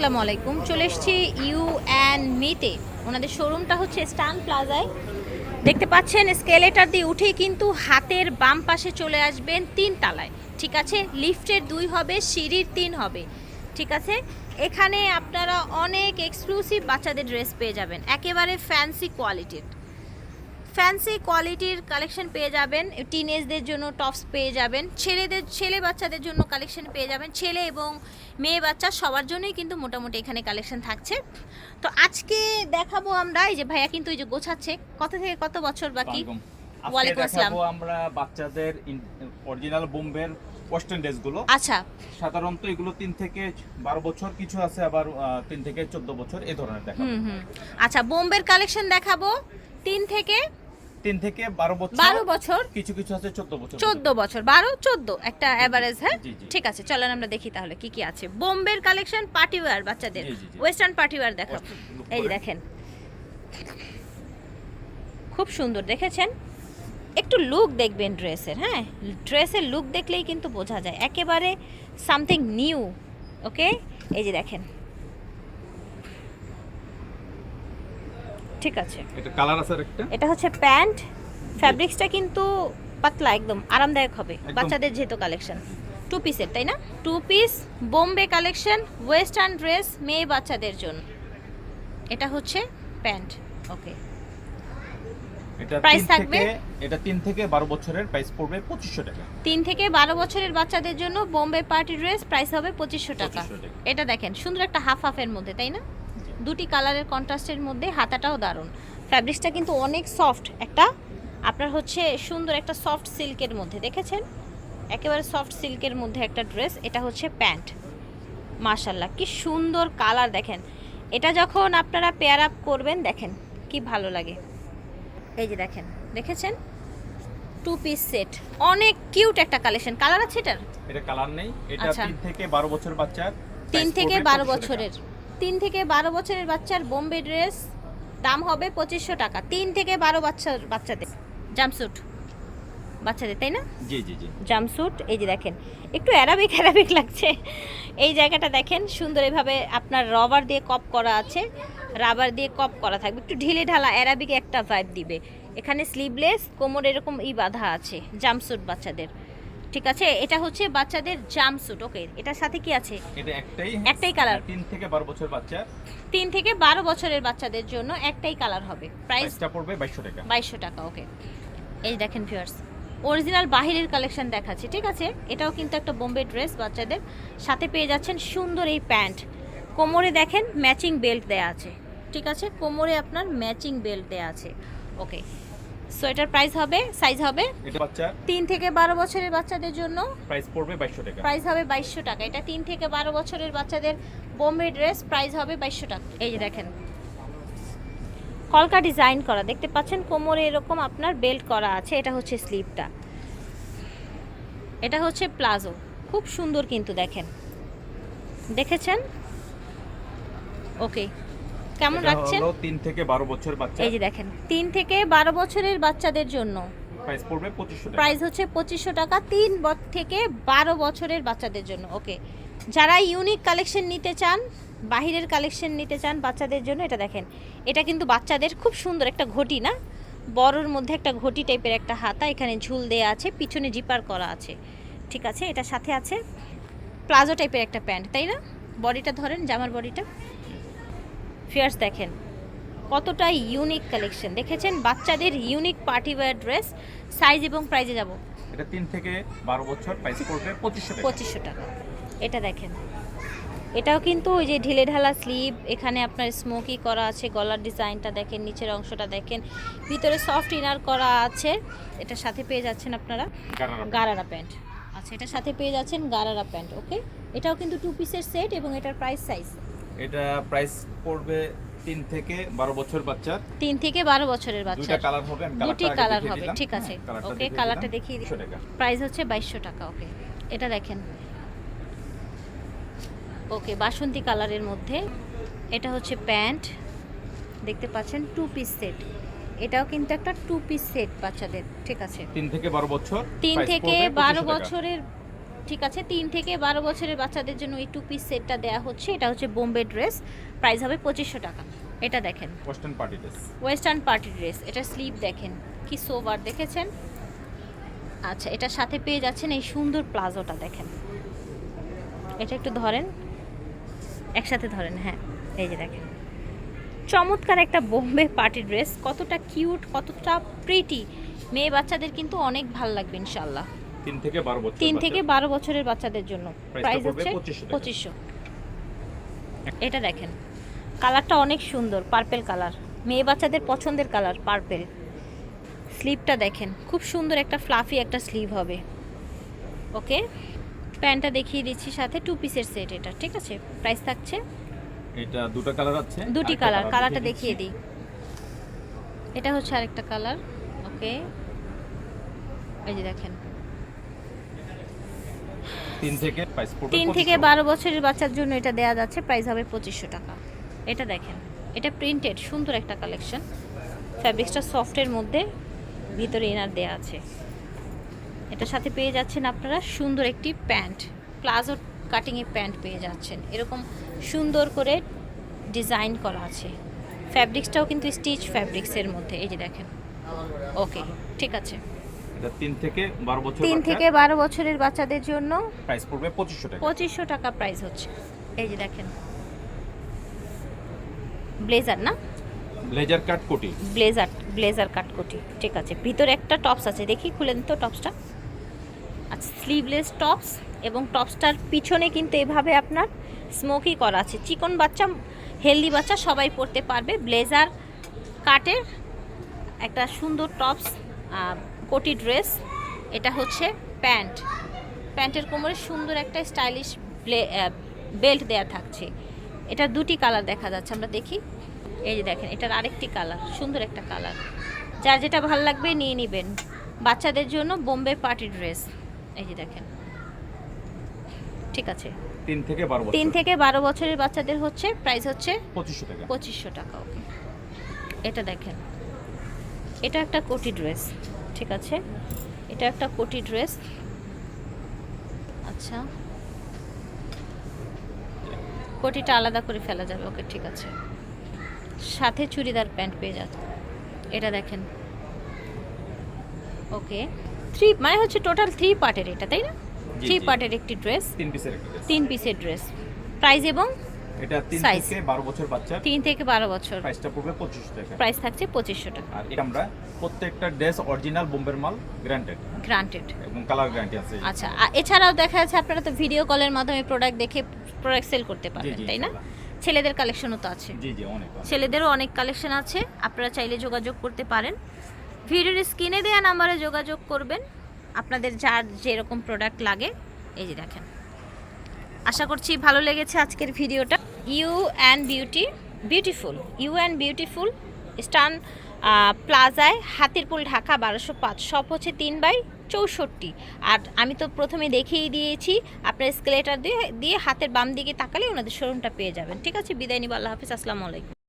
আসসালামু আলাইকুম। চলে এসেছি ইউ অ্যান্ড মিতে। ওনাদের শোরুমটা হচ্ছে স্টান প্লাজায়। দেখতে পাচ্ছেন, স্কেলেটার দিয়ে উঠেই কিন্তু হাতের বাম পাশে চলে আসবেন তিন তালায়। ঠিক আছে? লিফটের দুই হবে, সিঁড়ির তিন হবে। ঠিক আছে? এখানে আপনারা অনেক এক্সক্লুসিভ বাচ্চাদের ড্রেস পেয়ে যাবেন। একেবারে ফ্যান্সি কোয়ালিটির ফ্যান্সি কোয়ালিটির কালেকশন পেয়ে যাবেন টিনেজদের জন্য টপস পেয়ে যাবেন ছেলেদের ছেলে বাচ্চাদের জন্য কালেকশন পেয়ে যাবেন ছেলে এবং মেয়ে বাচ্চা সবার জন্যই কিন্তু মোটামুটি এখানে কালেকশন থাকছে। তো আজকে দেখাবো আমরা এই যে ভাইয়া কিন্তু এই যে গোছাচ্ছে কত থেকে কত বছর বাকি ওয়ালাইকুম আসসালাম। আমরা বাচ্চাদের অরিজিনাল বোম্বের ওয়েস্টার্ন ড্রেসগুলো। আচ্ছা। সাধারণত এগুলো তিন থেকে বারো বছর কিছু আছে আবার আহ, তিন থেকে চোদ্দ বছর এই ধরনের দেখাবো। আচ্ছা বোম্বের কালেকশন দেখাবো তিন থেকে তিন থেকে বারো বছর বারো বছর? কিছু কিছু আছে চোদ্দ বছর চোদ্দ বছর বারো চোদ্দ একটা অ্যাভারেজ হ্যাঁ। ঠিক আছে চলেন আমরা দেখি তাহলে কি কি আছে। বোম্বের কালেকশন পার্টি ওয়্যার বাচ্চাদের। ওয়েস্টার্ন পার্টি ওয়্যার দেখাবো Western look এই দেখেন। খুব সুন্দর দেখেছেন? একটু লুক দেখবেন ড্রেসের হ্যাঁ? ড্রেসের লুক দেখলেই কিন্তু বোঝা যায়। একেবারে সামথিং নিউ ওকে এই যে দেখেন। ঠিক আছে। এটা কালার আছে আর একটা এটা হচ্ছে প্যান্ট। ফ্যাব্রিক্সটা কিন্তু পাতলা একদম আরামদায়ক হবে। বাচ্চাদের যেহেতু কালেকশন। টু পিসের তাই না? Two piece Bombay collection western dress মেয়ে বাচ্চাদের জন্য। এটা হচ্ছে প্যান্ট। ওকে এটা তিন থাকবে? এটা তিন থেকে বারো বছরের প্রাইস পড়বে পঁচিশশো টাকা। তিন থেকে বারো বছরের বাচ্চাদের জন্য বোম্বে পার্টি ড্রেস প্রাইস হবে পঁচিশশো 2500 টাকা। এটা দেখেন সুন্দর একটা হাফ হাফের মধ্যে তাই না? দুটি কালারের কন্ট্রাস্টের মধ্যে হাতাটাও দারুণ। ফ্যাব্রিক্সটা কিন্তু অনেক সফট একটা আপনার হচ্ছে সুন্দর একটা সফট সিল্কের মধ্যে দেখেছেন? একেবারে সফট সিল্কের মধ্যে একটা ড্রেস এটা হচ্ছে প্যান্ট। মার্শাল্লাহ কি সুন্দর কালার দেখেন। এটা যখন আপনারা পেয়ার আপ করবেন দেখেন কি ভালো লাগে। এই যে দেখেন দেখেছেন? টু পিস সেট অনেক কিউট একটা কালেকশন কালার আছে এটার? এটা কালার নেই এটা আচ্ছা। তিন থেকে বারো বছর বাচ্চার তিন price থেকে পড়বে বারো বছরের। তিন থেকে বারো বছরের বাচ্চার বোম্বে ড্রেস দাম হবে পঁচিশশো টাকা। তিন থেকে বারো বাচ্চার বাচ্চাদের। জামস্যুট বাচ্চাদের তাই না? জি জি জি। জামস্যুট এই যে দেখেন একটু অ্যারাবিক অ্যারাবিক লাগছে। এই জায়গাটা দেখেন সুন্দর এভাবে আপনার রবার দিয়ে কপ করা আছে রাবার দিয়ে কপ করা থাকবে। একটু ঢিলে ঢালা অ্যারাবিক একটা ভাইব দিবে। এখানে স্লিভলেস কোমর এরকম ই বাঁধা আছে জামস্যুট বাচ্চাদের। ঠিক আছে এটা হচ্ছে বাচ্চাদের জামস্যুট ওকে এটার সাথে কি আছে? এটা একটাই একটাই colour। তিন থেকে বারো বছর বাচ্চা। তিন থেকে বারো বছরের বাচ্চাদের জন্য একটাই কালার হবে। প্রাইস প্রাইসটা পড়বে বাইশশো টাকা। বাইশশো টাকা ওকে এই দেখেন ভিউয়ার্স অরিজিনাল বাহিরের কালেকশন দেখাচ্ছি ঠিক আছে? এটাও কিন্তু একটা বোম্বে ড্রেস বাচ্চাদের। সাথে পেয়ে যাচ্ছেন সুন্দর এই প্যান্ট। কোমরে দেখেন ম্যাচিং বেল্ট দেয়া আছে ঠিক আছে? কোমরে আপনার ম্যাচিং বেল্ট দেয়া আছে ওকে সো এটার প্রাইস হবে সাইজ হবে এটা বাচ্চা? তিন থেকে বারো বছরের বাচ্চাদের জন্য। প্রাইস পড়বে বাইশশো টাকা। প্রাইস হবে বাইশশো টাকা। এটা তিন থেকে বারো বছরের বাচ্চাদের বোম্বে ড্রেস প্রাইস হবে বাইশশো টাকা। এই যে দেখেন। কলকা ডিজাইন করা। দেখতে পাচ্ছেন কোমরে এরকম আপনার বেল্ট করা আছে। এটা হচ্ছে স্লিভটা এটা হচ্ছে প্লাজো। খুব সুন্দর কিন্তু দেখেন। দেখেছেন? ওকে কেমন রাখছেন হলো তিন থেকে বারো বছর বাচ্চা। এই যে দেখেন তিন থেকে বারো বছরের বাচ্চাদের জন্য। প্রাইস পড়বে পঁচিশশো প্রাইস হচ্ছে পঁচিশশো টাকা তিন থেকে বারো বছরের বাচ্চাদের জন্য। ওকে যারা ইউনিক কালেকশন নিতে চান বাহিরের কালেকশন নিতে চান বাচ্চাদের জন্য এটা দেখেন এটা কিন্তু বাচ্চাদের খুব সুন্দর একটা ঘটি না? বড়র মধ্যে একটা ঘটি টাইপের একটা হাতা এখানে ঝুল দেয়া আছে পিছনে জিপার করা আছে। ঠিক আছে? এটা সাথে আছে প্লাজো টাইপের একটা প্যান্ট তাই না? বডিটা ধরেন জামার বডিটা। ফিয়ার্স দেখেন। কতটা ইউনিক কালেকশন দেখেছেন? বাচ্চাদের unique party wear dress size এবং প্রাইজে যাব। এটা তিন থেকে বারো বছর প্রাইস পড়বে পঁচিশশো টাকা। পঁচিশশো টাকা। এটা দেখেন। এটাও কিন্তু ওই যে ঢিলে ঢালা স্লিভ এখানে আপনার স্মোকি করা আছে গলার ডিজাইনটা দেখেন নিচের অংশটা দেখেন ভিতরে সফট ইনার করা আছে। এটার সাথে পেয়ে যাচ্ছেন আপনারা। গারারা প্যান্ট আচ্ছা এটার সাথে পেয়ে যাচ্ছেন গারারা প্যান্ট ওকে এটাও কিন্তু টু পিসের সেট এবং এটার প্রাইস সাইজ এটা প্রাইস পড়বে তিন থেকে বারো বছর বাচ্চার তিন থেকে বারো বছরের বাচ্চা। কালার হবে দুটি কালার হবে ঠিক আছে। ওকে কালারটা দেখিয়ে দিই প্রাইস হচ্ছে বাইশশো টাকা ওকে এটা দেখেন। ওকে বাসন্তী কালারের মধ্যে। এটা হচ্ছে প্যান্ট। দেখতে পাচ্ছেন টু পিস সেট এটাও কিন্তু একটা টু পিস সেট বাচ্চাদের ঠিক আছে। তিন থেকে বারো বছর তিন থেকে বারো বছরের ঠিক আছে তিন থেকে বারো বছরের বাচ্চাদের জন্য এই টু পিস সেটটা দেওয়া হচ্ছে। এটা হচ্ছে বোম্বে ড্রেস প্রাইস হবে পঁচিশশো টাকা। এটা দেখেন। Western party dress western party dress এটা স্লিভ দেখেন কি সোভার দেখেছেন? আচ্ছা এটার সাথে পেয়ে যাচ্ছেন এই সুন্দর প্লাজোটা দেখেন। এটা একটু ধরেন একসাথে ধরেন হ্যাঁ এই যে দেখেন। চমৎকার একটা বোম্বে পার্টি ড্রেস কতটা কিউট কতটা প্রিটি মেয়ে বাচ্চাদের কিন্তু অনেক ভালো লাগবে ইনশাল্লাহ তিন থেকে বারো বছর তিন থেকে বারো বছরের বাচ্চাদের জন্য। প্রাইস হচ্ছে পঁচিশশো এটা দেখেন। কালারটা অনেক সুন্দর পার্পেল কালার মেয়ে বাচ্চাদের পছন্দের কালার পার্পেল স্লিভটা দেখেন খুব সুন্দর একটা ফ্লাফি একটা স্লিভ হবে। ওকে প্যান্টটা দেখিয়ে দিচ্ছি সাথে টু পিসের সেট এটা ঠিক আছে? প্রাইস থাকছে? এটা দুটো কালার আছে দুটি কালার কালারটা দেখিয়ে দিই। এটা হচ্ছে আরেকটা কালার ওকে এই যে দেখেন তিন থেকে বারো বছরের বাচ্চার জন্য এটা দেওয়া যাচ্ছে প্রাইস হবে পঁচিশশো টাকা। এটা দেখেন এটা প্রিন্টেড সুন্দর একটা কালেকশন ফ্যাব্রিক্সটা সফটের মধ্যে ভিতরে ইনার দেওয়া আছে। এটার সাথে পেয়ে যাচ্ছেন আপনারা সুন্দর একটি প্যান্ট প্লাজো কাটিংয়ের প্যান্ট পেয়ে যাচ্ছেন। এরকম সুন্দর করে ডিজাইন করা আছে। ফ্যাব্রিক্সটাও কিন্তু স্টিচ ফ্যাব্রিক্সের মধ্যে এই যে দেখেন। ওকে ঠিক আছে। এটা তিন থেকে বারো বছর তিন থেকে বারো বছরের বাচ্চাদের জন্য প্রাইস পড়বে পঁচিশশো টাকা। পঁচিশশো টাকা প্রাইস হচ্ছে। এই যে দেখেন। ব্লেজার না? ব্লেজার কাট কোটি ব্লেজার ব্লেজার কাটকুটি ঠিক আছে ভিতরে একটা টপস আছে। দেখি খুলেন তো টপসটা আচ্ছা স্লিভলেস টপস এবং টপসটার পিছনে কিন্তু এভাবে আপনার স্মোকি করা আছে। চিকন বাচ্চা হেলদি বাচ্চা সবাই পরতে পারবে। ব্লেজার কাটের একটা সুন্দর টপস কোটি ড্রেস এটা হচ্ছে প্যান্ট। প্যান্টের কোমরে সুন্দর একটা স্টাইলিশ বেল্ট দেয়া থাকছে। এটা দুটি কালার দেখা যাচ্ছে আমরা দেখি। এই যে দেখেন এটার আরেকটি কালার সুন্দর একটা কালার। যার যেটা ভালো লাগবে নিয়ে নেবেন। বাচ্চাদের জন্য বোম্বে পার্টি ড্রেস। এই যে দেখেন। ঠিক আছে। তিন থেকে বারো তিন থেকে বারো বছরের বাচ্চাদের হচ্ছে প্রাইস হচ্ছে পঁচিশশো টাকা। পঁচিশশো টাকা ওকে এটা দেখেন। এটা একটা কোটি ড্রেস। ঠিক আছে। এটা একটা কোটি ড্রেস। আচ্ছা। কোটিটা আলাদা করে ফেলা যাবে ওকে ঠিক আছে। সাথে চুড়িদার প্যান্ট পেয়ে যাচ্ছে। এটা দেখেন। ওকে। থ্রি মানে হচ্ছে টোটাল থ্রি পার্টের এটা তাই না? থ্রি পার্টের একটি ড্রেস তিন পিসের ড্রেস প্রাইস এবং এটা তিন Size। থেকে বারো বছর বাচ্চা তিন থেকে বারো বছর। প্রাইসটা পড়বে পঁচিশশো টাকা। প্রাইস থাকছে পঁচিশশো টাকা। আর এটা আমরা প্রত্যেকটা ড্রেস অরিজিনাল বোম্বের মাল গ্রান্টেড গ্রান্টেড এবং কালার গ্যারান্টি আছে। আচ্ছা আর এছাড়াও দেখা যাচ্ছে আপনারা তো ভিডিও কলের মাধ্যমে প্রোডাক্ট দেখে প্রোডাক্ট সেল করতে পারবেন তাই না? ছেলেদের কালেকশনও তো আছে। জি জি অনেক। ছেলেদেরও অনেক কালেকশন আছে। আপনারা চাইলে যোগাযোগ করতে পারেন। ভিডিওর স্ক্রিনে দেওয়া নাম্বারে যোগাযোগ করবেন। আপনাদের যার যেরকম প্রোডাক্ট লাগে। এই যে দেখেন। আশা করছি ভালো লেগেছে আজকের ভিডিওটা you and beauty, beautiful, you and beautiful স্টান প্লাজায় হাতিরপুল ঢাকা বারোশো পাঁচ সব হচ্ছে তিন বাই চৌষট্টি। আর আমি তো প্রথমে দেখিয়ে দিয়েছি, আপনার স্কেলেটার দিয়ে দিয়ে হাতের বাম দিকে তাকালে ওনাদের শোরুমটা পেয়ে যাবেন। ঠিক আছে, বিদায় নিব, আল্লাহ হাফিজ, আসসালামু আলাইকুম।